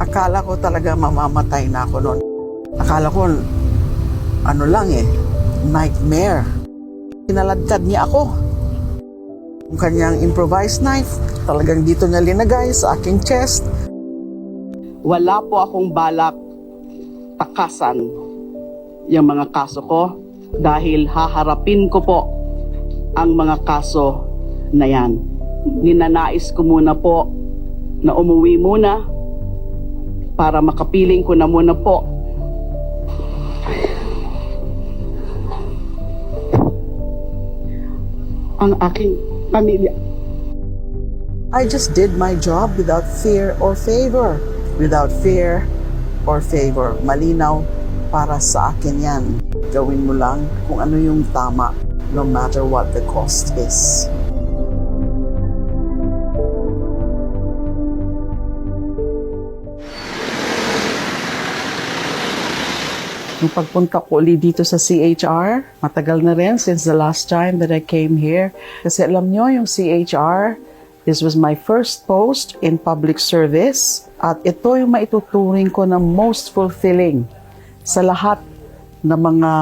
Akala ko talaga mamamatay na ako noon. Akala ko, ano lang eh, nightmare. Pinaladkad niya ako. Yung kanyang improvised knife, talagang dito niya linagay sa aking chest. Wala po akong balak takasan yung mga kaso ko dahil haharapin ko po ang mga kaso na yan. Ninanais ko muna po na umuwi muna para makapiling ko na muna po ang aking pamilya. I just did my job without fear or favor. Without fear or favor. Malinaw para sa akin yan. Gawin mo lang kung ano yung tama no matter what the cost is. Nung pagpunta ko ulit dito sa CHR, matagal na rin since the last time that I came here. Kasi alam nyo, yung CHR, this was my first post in public service. At ito yung maituturing ko na most fulfilling sa lahat ng mga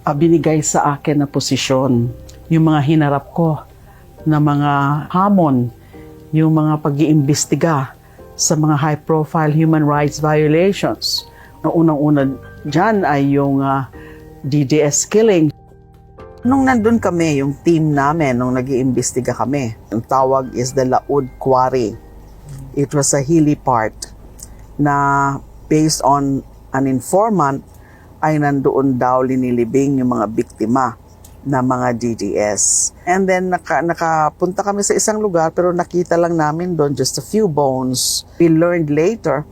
ah, binigay sa akin na posisyon. Yung mga hinarap ko na mga hamon, yung mga pag-iimbestiga sa mga high-profile human rights violations. Na unang-una dyan ay yung ah, DDS killing. Nung nandun kami, yung team namin, nung nag iimbestiga kami, yung tawag is the Laud Quarry. It was a hilly part na based on an informant ay nandoon daw linilibing yung mga biktima na mga DDS. And then naka, nakapunta kami sa isang lugar pero nakita lang namin doon just a few bones. We learned later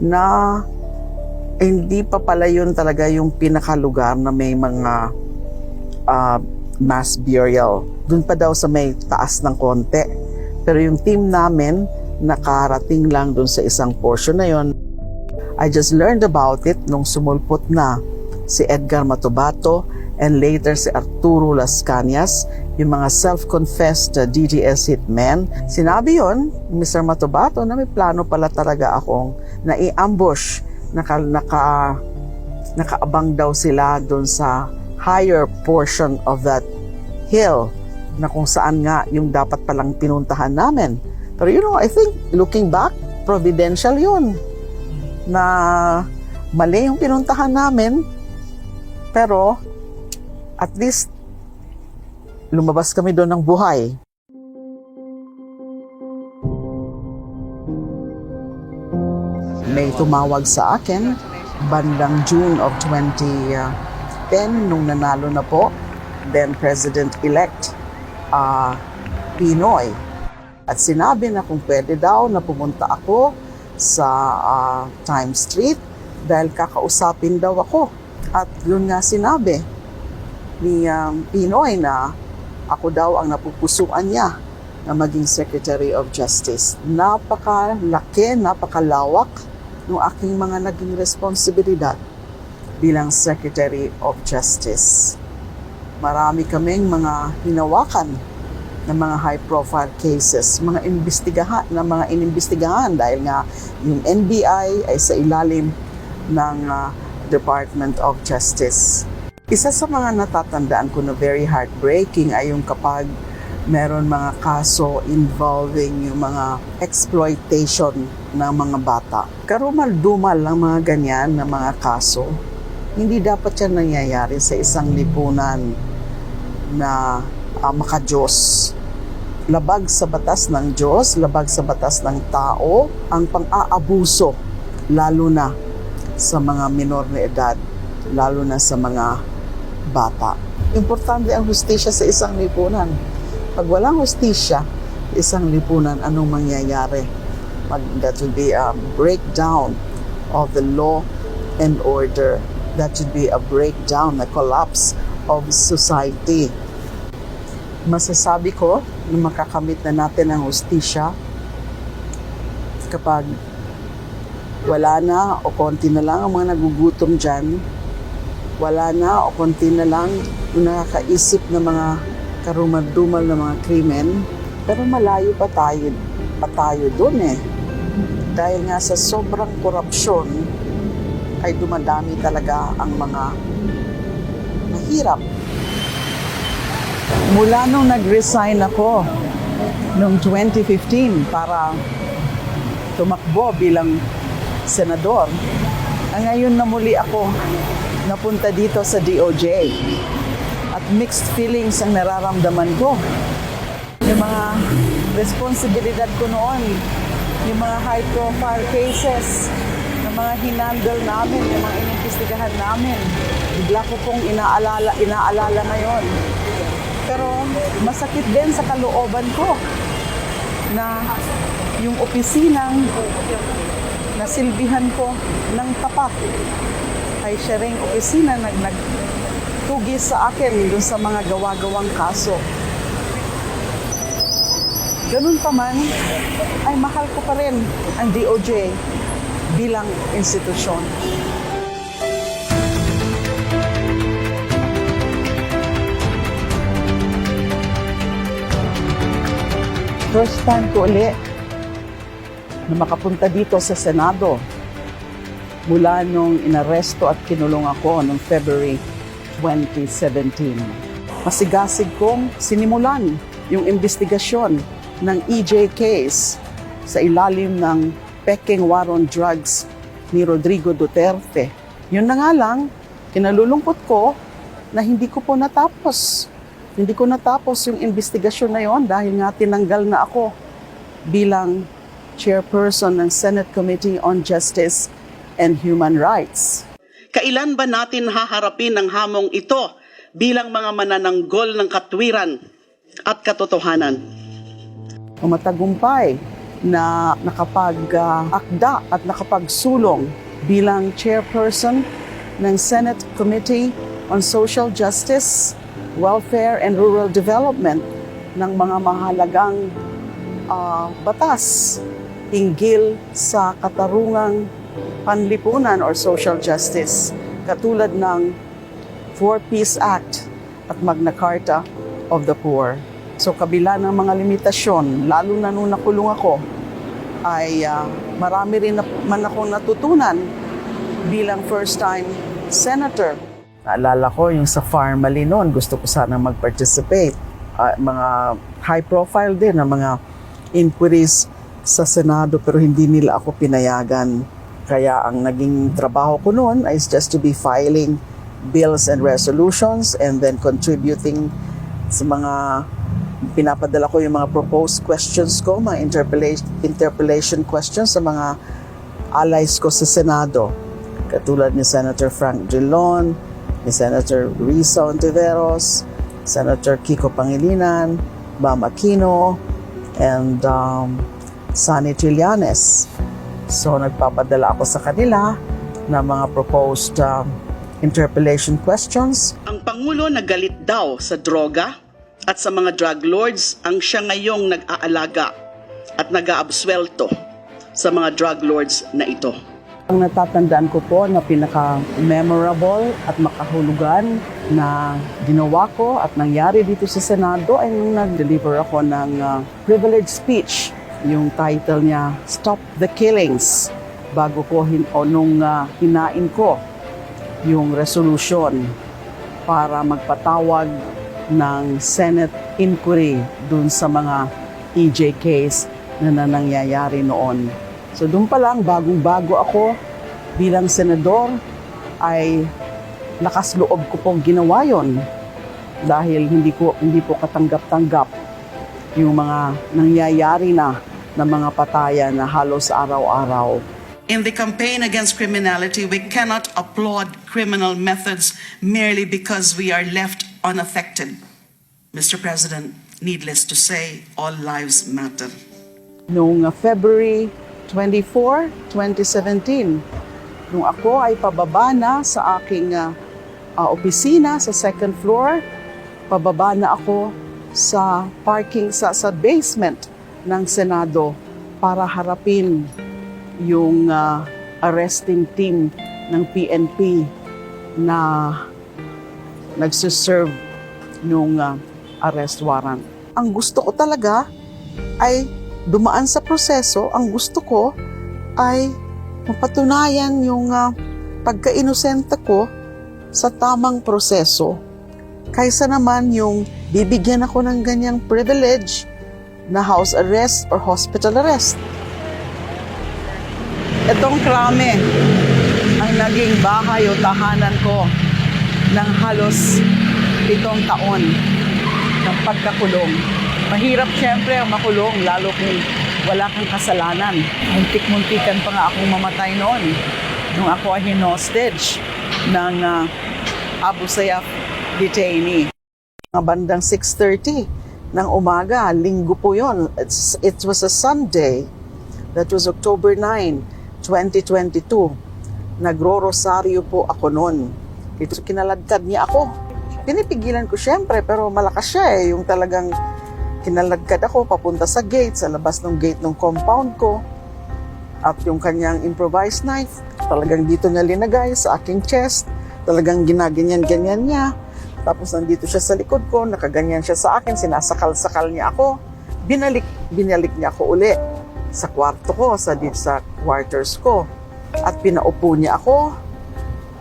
na hindi pa pala yun talaga yung pinakalugar na may mga ah, mass burial. Doon pa daw sa may taas ng konti. Pero yung team namin, nakarating lang doon sa isang portion na yon. I just learned about it nung sumulpot na si Edgar Matubato and later si Arturo Las Cañas, yung mga self-confessed uh, DDS hitmen. Sinabi yon Mr. Matubato na may plano pala talaga akong nai-ambush, naka, naka, nakaabang daw sila doon sa higher portion of that hill na kung saan nga yung dapat palang pinuntahan namin. Pero you know, I think looking back, providential yun na mali yung pinuntahan namin pero at least lumabas kami doon ng buhay. May tumawag sa akin bandang June of 2010 nung nanalo na po then President-elect ah, Pinoy. At sinabi na kung pwede daw na pumunta ako sa ah, Times Street dahil kakausapin daw ako. At yun nga sinabi ni um, Pinoy na ako daw ang napupusuan niya na maging Secretary of Justice. Napakalaki, napakalawak ng aking mga naging responsibilidad bilang Secretary of Justice. Marami kaming mga hinawakan ng mga high-profile cases, mga imbestigahan, na mga inimbestigahan dahil nga yung NBI ay sa ilalim ng ah, Department of Justice. Isa sa mga natatandaan ko na very heartbreaking ay yung kapag meron mga kaso involving yung mga exploitation ng mga bata. Karumal-dumal ang mga ganyan na mga kaso. Hindi dapat yan nangyayari sa isang lipunan na uh, makajos. Labag sa batas ng Diyos, labag sa batas ng tao, ang pang-aabuso, lalo na sa mga minor na edad, lalo na sa mga bata. Importante ang hustisya sa isang lipunan. Pag walang hustisya, isang lipunan, anong mangyayari? Mag, that will be a breakdown of the law and order. That should be a breakdown, a collapse of society. Masasabi ko na makakamit na natin ang hustisya kapag wala na o konti na lang ang mga nagugutom dyan, wala na o konti na lang yung nakakaisip ng mga karumal-dumal na mga krimen, pero malayo pa tayo, pa tayo doon eh. dahil nga sa sobrang korupsyon ay dumadami talaga ang mga mahirap. Mula nung nag-resign ako noong 2015 para tumakbo bilang senador, ngayon na muli ako napunta dito sa DOJ mixed feelings ang nararamdaman ko. Yung mga responsibilidad ko noon, yung mga high profile cases, na mga hinandle namin, yung mga inimbestigahan namin, bigla ko pong inaalala, inaalala ngayon. Pero masakit din sa kalooban ko na yung opisinang nasilbihan ko ng tapat ay siya ring opisina nag nagtugis sa akin dun sa mga gawa-gawang kaso. Ganun pa man, ay mahal ko pa rin ang DOJ bilang institusyon. First time ko uli na makapunta dito sa Senado mula nung inaresto at kinulong ako noong February 2017. Masigasig kong sinimulan yung investigasyon ng EJ case sa ilalim ng peking war on drugs ni Rodrigo Duterte. Yun na nga lang, kinalulungkot ko na hindi ko po natapos. Hindi ko natapos yung investigasyon na yon dahil nga tinanggal na ako bilang chairperson ng Senate Committee on Justice and Human Rights. Kailan ba natin haharapin ang hamong ito bilang mga manananggol ng katwiran at katotohanan? Umatagumpay na nakapag-akda at nakapagsulong bilang chairperson ng Senate Committee on Social Justice, Welfare and Rural Development ng mga mahalagang ah, batas hinggil sa katarungang panlipunan or social justice katulad ng Four-Peace Act at Magna Carta of the Poor. So kabila ng mga limitasyon, lalo na nung nakulong ako, ay ah, marami rin man akong natutunan bilang first-time senator. Naalala ko yung sa Farmally noon, gusto ko sana mag-participate. Ah, mga high-profile din na mga inquiries sa Senado pero hindi nila ako pinayagan. Kaya ang naging trabaho ko noon is just to be filing bills and resolutions and then contributing sa mga pinapadala ko yung mga proposed questions ko, mga interpellation, interpellation questions sa mga allies ko sa Senado. Katulad ni Senator Frank Drilon, ni Senator Risa Ontiveros, Senator Kiko Pangilinan, Bam Aquino, and um, Sunny Trillanes. So nagpapadala ako sa kanila ng mga proposed um, interpellation questions Ang Pangulo nagalit daw sa droga at sa mga drug lords ang siya ngayong nag-aalaga at nag-aabswelto sa mga drug lords na ito. Ang natatandaan ko po na pinaka-memorable at makahulugan na ginawa ko at nangyari dito sa Senado ay nung nag-deliver ako ng uh, privilege speech. Yung title niya, Stop the Killings. Bago ko hin o nung uh, hinain ko yung resolution para magpatawag ng Senate inquiry dun sa mga EJ case na nangyayari noon. So doon pa lang, bagong-bago ako bilang senador ay lakas loob ko pong ginawa yon dahil hindi ko hindi po katanggap-tanggap yung mga nangyayari na na mga patayan na halos araw-araw. In the campaign against criminality, we cannot applaud criminal methods merely because we are left unaffected. Mr. President, needless to say, all lives matter. Noong February 24, 2017, nung ako ay pababa na sa aking uh, uh, opisina sa second floor, pababa na ako sa parking sa sa basement ng Senado para harapin yung uh, arresting team ng PNP na nagsiserve nung uh, arrest warrant. Ang gusto ko talaga ay dumaan sa proseso. Ang gusto ko ay mapatunayan yung ah, pagka-inosente ko sa tamang proseso. Kaysa naman yung bibigyan ako ng ganyang privilege na house arrest or hospital arrest. Itong krame ang naging bahay o tahanan ko ng halos pitong taon ng pagkakulong. Mahirap siyempre ang makulong, lalo kung wala kang kasalanan. Muntik-muntikan pa nga akong mamatay noon nung ako ay hinostage ng ah, Abu Sayyaf detainee. Mga bandang 6.30 ng umaga, linggo po yon. It's, it was a Sunday. That was October 9, 2022. Nagro-rosaryo po ako noon. Ito, kinaladkad niya ako. Pinipigilan ko siyempre, pero malakas siya eh. Yung talagang kinalagkad ako papunta sa gate, sa labas ng gate ng compound ko. At yung kanyang improvised knife, talagang dito niya linagay sa aking chest. Talagang ginaganyan-ganyan niya. Tapos nandito siya sa likod ko, nakaganyan siya sa akin, sinasakal-sakal niya ako. Binalik, binalik niya ako uli sa kwarto ko, sa, sa quarters ko. At pinaupo niya ako.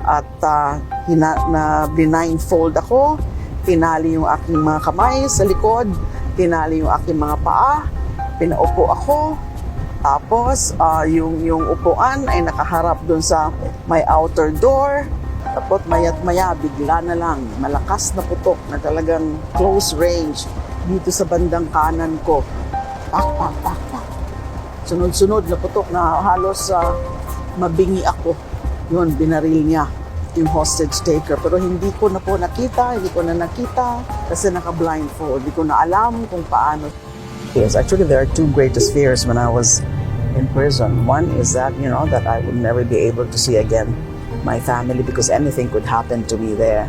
At ah, hina, na blindfold ako. Tinali yung aking mga kamay sa likod. Tinali yung aking mga paa. Pinaupo ako. Tapos, ah, yung, yung upuan ay nakaharap doon sa may outer door. Tapos mayat maya, bigla na lang, malakas na putok na talagang close range dito sa bandang kanan ko. Pak, pak, pak, pak. Sunod-sunod na putok na halos sa mabingi ako. Yun, binaril niya yung hostage taker. Pero hindi ko na po nakita, hindi ko na nakita kasi naka-blindfold. Hindi ko na alam kung paano. Yes, actually there are two greatest fears when I was in prison. One is that, you know, that I would never be able to see again my family because anything could happen to me there.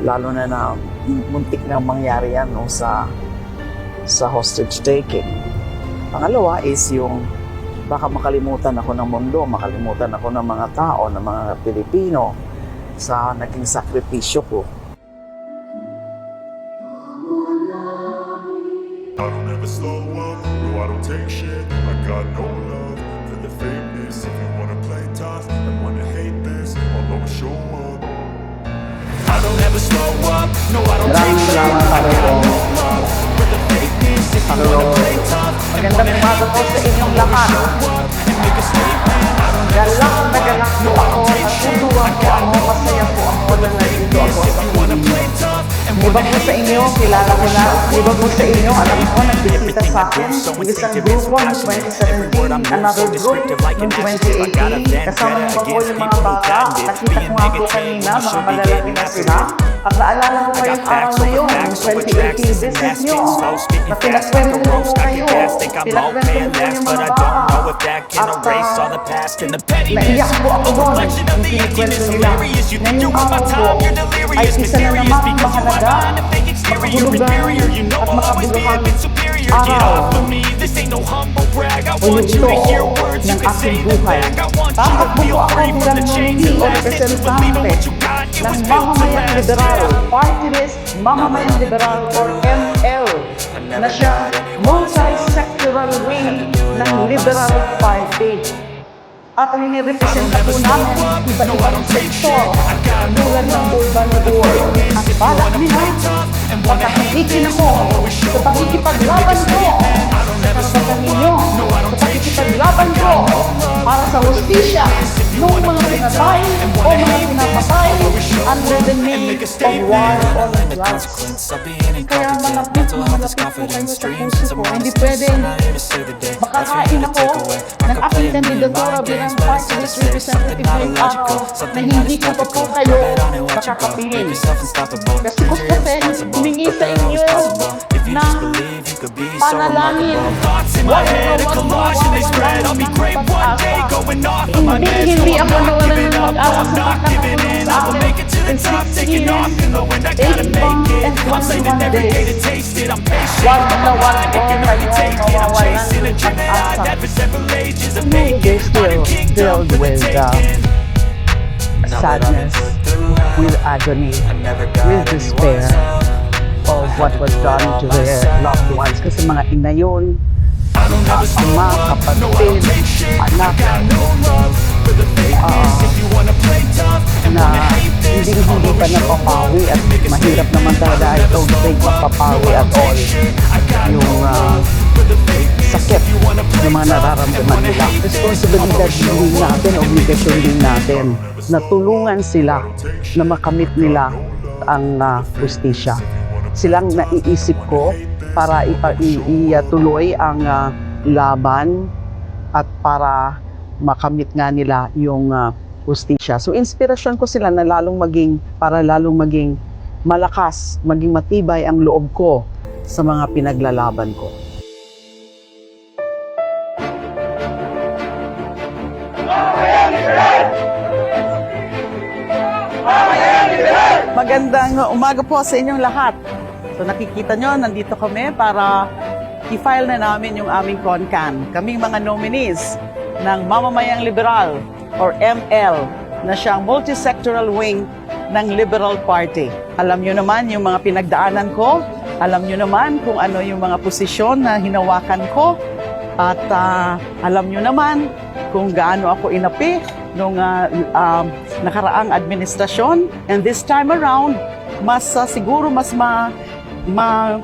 Lalo na na muntik na mangyari yan no, sa sa hostage taking. Pangalawa is yung baka makalimutan ako ng mundo, makalimutan ako ng mga tao, ng mga Pilipino sa naging sakripisyo ko. I don't ever slow no I don't take shit I got no love for the fakeness If you wanna play tough and wanna You wanna play tough and Magandang umaga po sa inyong lahat. Galak na galak po ako, natutuwa po ako, masaya po ako na nandito ako. sa Iba po sa inyo, kilala ko na. Iba po sa inyo, alam ko, nagbisita sa akin. Isang grupo noong 2017, another group noong 2018. Kasama pa po yung mga bata. Nakita ko nga po kanina, mga malalaki na sila. At naalala ko kayong araw na yun, yung 2018 business nyo, na pinagkwento po kayo. Pinagkwento po yung mga bata. At ah, naiyak po ako doon. Yung kinikwento nila. Ngayong araw po, ay isa na namang mahalaga, makahulugan at makabuluhan araw. Punito ng aking buhay. Tatakbo ako bilang nominee o representante ng Mamamayang Liberal Party List Mamamayang Liberal or ML na siya multi-sectoral wing ng Liberal Party. At ang inirepresenta po namin iba-ibang sektor tulad ng urban poor. At balak nila, pagkakikikin ako sa pakikipaglaban ko karapatan ninyo, sa pakikipaglaban ko para sa hustisya ng mga pinatay o mga pinapatay under the name of war on drugs. Kaya malapit na malapit po kayo sa puso ko. Hindi pwedeng makakain ako ng aking kandidatura bilang list representative ngayong araw na hindi ko pa po kayo makakapiling. Kasi gusto ko humingi sa inyo Nah. just believe, you could be so remarkable. Thoughts in my head, a collage and they spread. I'll be great one day, going off of my meds. No, I'm not giving up, I'm not giving in. I will make it to the top, taking off in the wind. I gotta make it. I'm saving every day to taste it. I'm patient, I'm blind, it can only take it. I'm chasing a dream that I've had for several ages of making. But a kingdom for the taking sadness, with agony, with despair, what was done to their loved ones. Kasi mga ina yun, ama, kapatid, anak, ah, na hindi hindi pa napapawi at mahirap naman talaga I don't think mapapawi at all yung ah, sakit ng mga nararamdaman nila. Responsibilidad din natin, obligasyon din natin na tulungan sila na makamit nila ang uh, justisya. Silang naiisip ko para ipa- i- ituloy ang ah, laban at para makamit nga nila yung uh, justisya. So inspirasyon ko sila na lalong maging para lalong maging malakas, maging matibay ang loob ko sa mga pinaglalaban ko. Magandang umaga po sa inyong lahat. So nakikita nyo, nandito kami para i-file na namin yung aming CONCAN. Kaming mga nominees ng Mamamayang Liberal or ML na siyang multisectoral wing ng Liberal Party. Alam nyo naman yung mga pinagdaanan ko. Alam nyo naman kung ano yung mga posisyon na hinawakan ko. At ah, alam nyo naman kung gaano ako inapi nung ah, um, nakaraang administrasyon. And this time around, mas ah, siguro mas ma, ma,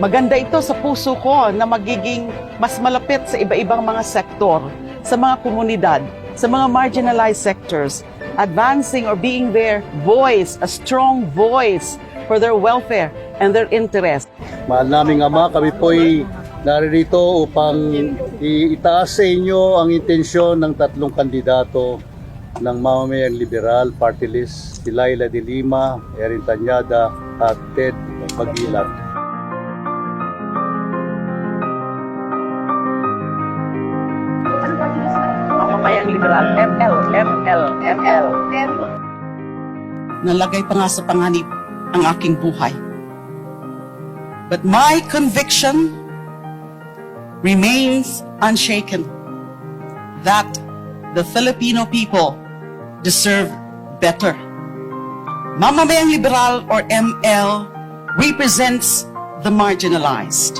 maganda ito sa puso ko na magiging mas malapit sa iba-ibang mga sektor, sa mga komunidad, sa mga marginalized sectors, advancing or being their voice, a strong voice for their welfare and their interest. Mahal naming Ama, kami po'y naririto upang itaas sa inyo ang intensyon ng tatlong kandidato ng Mamamayang Liberal Party List, si Laila de Lima, Erin Tanyada at Ted Magilat. Mamamayang liberal, ML, ML, ML. Nalagay pa nga sa panganib ang aking buhay. But my conviction remains unshaken that the Filipino people deserve better. Mamamayang Liberal or ML represents the marginalized.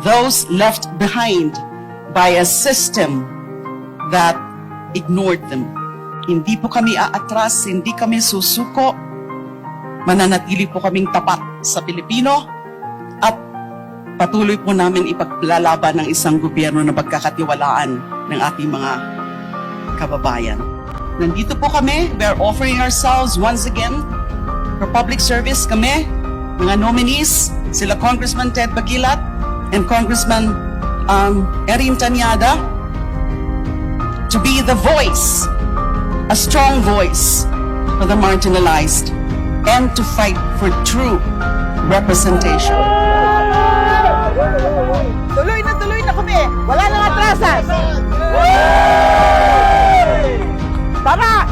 Those left behind by a system that ignored them. Hindi po kami aatras, hindi kami susuko. Mananatili po kaming tapat sa Pilipino at patuloy po namin ipaglalaban ng isang gobyerno na pagkakatiwalaan ng ating mga kababayan. Nandito po kami, we are offering ourselves once again for public service kami, mga nominees, sila Congressman Ted Bagilat and Congressman um, Erin Tanyada, to be the voice, a strong voice for the marginalized and to fight for true representation. Tuloy na tuloy na kami! Wala nang atrasan! Tara!